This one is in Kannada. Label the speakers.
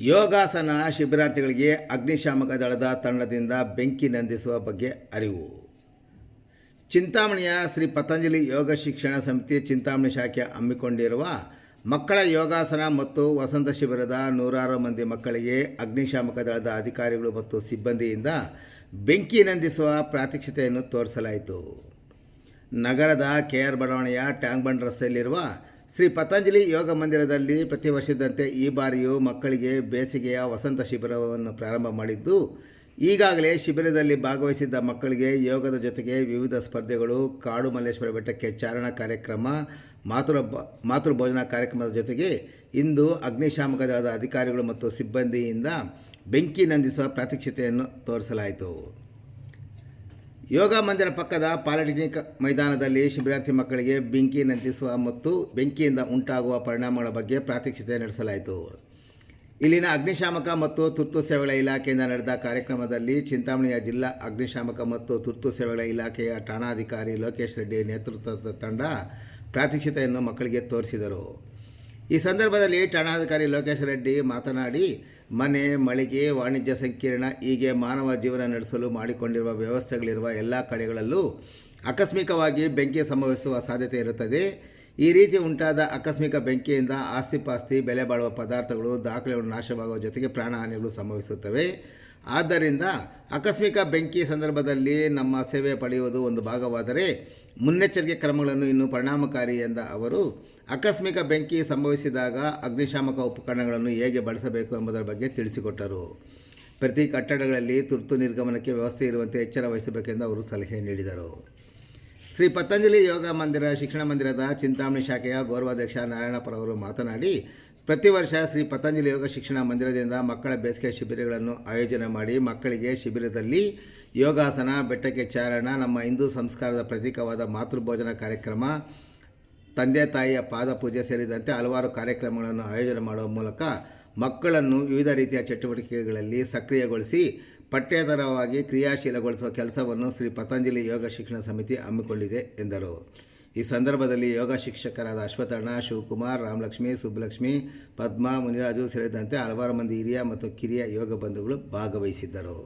Speaker 1: ಯೋಗಾಸನ ಶಿಬಿರಾರ್ಥಿಗಳಿಗೆ ಅಗ್ನಿಶಾಮಕ ದಳದ ತಂಡದಿಂದ ಬೆಂಕಿ ನಂದಿಸುವ ಬಗ್ಗೆ ಅರಿವು. ಚಿಂತಾಮಣಿಯ ಶ್ರೀ ಪತಂಜಲಿ ಯೋಗ ಶಿಕ್ಷಣ ಸಮಿತಿ ಚಿಂತಾಮಣಿ ಶಾಖೆ ಹಮ್ಮಿಕೊಂಡಿರುವ ಮಕ್ಕಳ ಯೋಗಾಸನ ಮತ್ತು ವಸಂತ ಶಿಬಿರದ ನೂರಾರು ಮಂದಿ ಮಕ್ಕಳಿಗೆ ಅಗ್ನಿಶಾಮಕ ದಳದ ಅಧಿಕಾರಿಗಳು ಮತ್ತು ಸಿಬ್ಬಂದಿಯಿಂದ ಬೆಂಕಿ ನಂದಿಸುವ ಪ್ರಾತ್ಯಕ್ಷತೆಯನ್ನು ತೋರಿಸಲಾಯಿತು. ನಗರದ ಕೆ ಆರ್ ಬಡಾವಣೆಯ ಟ್ಯಾಂಗ್ ಬಂಡ್ ರಸ್ತೆಯಲ್ಲಿರುವ ಶ್ರೀ ಪತಂಜಲಿ ಯೋಗ ಮಂದಿರದಲ್ಲಿ ಪ್ರತಿ ವರ್ಷದಂತೆ ಈ ಬಾರಿಯೂ ಮಕ್ಕಳಿಗೆ ಬೇಸಿಗೆಯ ವಸಂತ ಶಿಬಿರವನ್ನು ಪ್ರಾರಂಭ ಮಾಡಿದ್ದು, ಈಗಾಗಲೇ ಶಿಬಿರದಲ್ಲಿ ಭಾಗವಹಿಸಿದ್ದ ಮಕ್ಕಳಿಗೆ ಯೋಗದ ಜೊತೆಗೆ ವಿವಿಧ ಸ್ಪರ್ಧೆಗಳು, ಕಾಡು ಮಲ್ಲೇಶ್ವರ ಬೆಟ್ಟಕ್ಕೆ ಚಾರಣ ಕಾರ್ಯಕ್ರಮ ಮಾತೃ ಭೋಜನ ಕಾರ್ಯಕ್ರಮದ ಜೊತೆಗೆ ಇಂದು ಅಗ್ನಿಶಾಮಕ ದಳದ ಅಧಿಕಾರಿಗಳು ಮತ್ತು ಸಿಬ್ಬಂದಿಯಿಂದ ಬೆಂಕಿ ನಂದಿಸುವ ಪ್ರಾತ್ಯಕ್ಷತೆಯನ್ನು ತೋರಿಸಲಾಯಿತು. ಯೋಗ ಮಂದಿರ ಪಕ್ಕದ ಪಾಲಿಟೆಕ್ನಿಕ್ ಮೈದಾನದಲ್ಲಿ ಶಿಬಿರಾರ್ಥಿ ಮಕ್ಕಳಿಗೆ ಬೆಂಕಿ ನಂದಿಸುವ ಮತ್ತು ಬೆಂಕಿಯಿಂದ ಉಂಟಾಗುವ ಪರಿಣಾಮಗಳ ಬಗ್ಗೆ ಪ್ರಾತ್ಯಕ್ಷಿತೆ ನಡೆಸಲಾಯಿತು. ಇಲ್ಲಿನ ಅಗ್ನಿಶಾಮಕ ಮತ್ತು ತುರ್ತು ಸೇವೆಗಳ ಇಲಾಖೆಯಿಂದ ನಡೆದ ಕಾರ್ಯಕ್ರಮದಲ್ಲಿ ಚಿಂತಾಮಣಿಯ ಜಿಲ್ಲಾ ಅಗ್ನಿಶಾಮಕ ಮತ್ತು ತುರ್ತು ಸೇವೆಗಳ ಇಲಾಖೆಯ ಠಾಣಾಧಿಕಾರಿ ಲೋಕೇಶ್ ರೆಡ್ಡಿ ನೇತೃತ್ವದ ತಂಡ ಪ್ರಾತ್ಯಕ್ಷಿತೆಯನ್ನು ಮಕ್ಕಳಿಗೆ ತೋರಿಸಿದರು. ಈ ಸಂದರ್ಭದಲ್ಲಿ ಠಾಣಾಧಿಕಾರಿ ಲೋಕೇಶ್ ರೆಡ್ಡಿ ಮಾತನಾಡಿ, ಮನೆ, ಮಳಿಗೆ, ವಾಣಿಜ್ಯ ಸಂಕೀರ್ಣ ಹೀಗೆ ಮಾನವ ಜೀವನ ನಡೆಸಲು ಮಾಡಿಕೊಂಡಿರುವ ವ್ಯವಸ್ಥೆಗಳಿರುವ ಎಲ್ಲ ಕಡೆಗಳಲ್ಲೂ ಆಕಸ್ಮಿಕವಾಗಿ ಬೆಂಕಿ ಸಂಭವಿಸುವ ಸಾಧ್ಯತೆ ಇರುತ್ತದೆ. ಈ ರೀತಿ ಉಂಟಾದ ಆಕಸ್ಮಿಕ ಬೆಂಕಿಯಿಂದ ಆಸ್ತಿಪಾಸ್ತಿ, ಬೆಲೆ ಬಾಳುವ ಪದಾರ್ಥಗಳು, ದಾಖಲೆಗಳು ನಾಶವಾಗುವ ಜೊತೆಗೆ ಪ್ರಾಣಹಾನಿಗಳು ಸಂಭವಿಸುತ್ತವೆ. ಆದ್ದರಿಂದ ಆಕಸ್ಮಿಕ ಬೆಂಕಿ ಸಂದರ್ಭದಲ್ಲಿ ನಮ್ಮ ಸೇವೆ ಪಡೆಯುವುದು ಒಂದು ಭಾಗವಾದರೆ ಮುನ್ನೆಚ್ಚರಿಕೆ ಕ್ರಮಗಳನ್ನು ಇನ್ನೂ ಪರಿಣಾಮಕಾರಿ ಎಂದ ಅವರು, ಆಕಸ್ಮಿಕ ಬೆಂಕಿ ಸಂಭವಿಸಿದಾಗ ಅಗ್ನಿಶಾಮಕ ಉಪಕರಣಗಳನ್ನು ಹೇಗೆ ಬಳಸಬೇಕು ಎಂಬುದರ ಬಗ್ಗೆ ತಿಳಿಸಿಕೊಟ್ಟರು. ಪ್ರತಿ ಕಟ್ಟಡಗಳಲ್ಲಿ ತುರ್ತು ನಿರ್ಗಮನಕ್ಕೆ ವ್ಯವಸ್ಥೆ ಇರುವಂತೆ ಎಚ್ಚರ ವಹಿಸಬೇಕೆಂದು ಅವರು ಸಲಹೆ ನೀಡಿದರು. ಶ್ರೀ ಪತಂಜಲಿ ಯೋಗ ಮಂದಿರ, ಶಿಕ್ಷಣ ಮಂದಿರದ ಚಿಂತಾಮಣಿ ಶಾಖೆಯ ಗೌರವಾಧ್ಯಕ್ಷ ಅವರು ಮಾತನಾಡಿ ಪ್ರತಿ ವರ್ಷ ಶ್ರೀ ಪತಂಜಲಿ ಯೋಗ ಶಿಕ್ಷಣ ಮಂದಿರದಿಂದ ಮಕ್ಕಳ ಬೇಸಿಗೆ ಶಿಬಿರಗಳನ್ನು ಆಯೋಜನೆ ಮಾಡಿ ಮಕ್ಕಳಿಗೆ ಶಿಬಿರದಲ್ಲಿ ಯೋಗಾಸನ, ಬೆಟ್ಟಕ್ಕೆ ಚಾರಣ, ನಮ್ಮ ಹಿಂದೂ ಸಂಸ್ಕಾರದ ಪ್ರತೀಕವಾದ ಮಾತೃಭೋಜನ ಕಾರ್ಯಕ್ರಮ, ತಂದೆ ತಾಯಿಯ ಪಾದಪೂಜೆ ಸೇರಿದಂತೆ ಹಲವಾರು ಕಾರ್ಯಕ್ರಮಗಳನ್ನು ಆಯೋಜನೆ ಮಾಡುವ ಮೂಲಕ ಮಕ್ಕಳನ್ನು ವಿವಿಧ ರೀತಿಯ ಚಟುವಟಿಕೆಗಳಲ್ಲಿ ಸಕ್ರಿಯಗೊಳಿಸಿ ಪಠ್ಯೇತರವಾಗಿ ಕ್ರಿಯಾಶೀಲಗೊಳಿಸುವ ಕೆಲಸವನ್ನು ಶ್ರೀ ಪತಂಜಲಿ ಯೋಗ ಶಿಕ್ಷಣ ಸಮಿತಿ ಹಮ್ಮಿಕೊಂಡಿದೆ ಎಂದರು. ಈ ಸಂದರ್ಭದಲ್ಲಿ ಯೋಗ ಶಿಕ್ಷಕರಾದ ಅಶ್ವಥಣ್ಣ, ಶಿವಕುಮಾರ್, ರಾಮಲಕ್ಷ್ಮಿ, ಸುಬ್ಬಲಕ್ಷ್ಮಿ, ಪದ್ಮ, ಮುನಿರಾಜು ಸೇರಿದಂತೆ ಹಲವಾರು ಮಂದಿ ಹಿರಿಯ ಮತ್ತು ಕಿರಿಯ ಯೋಗ ಬಂಧುಗಳು ಭಾಗವಹಿಸಿದ್ದರು.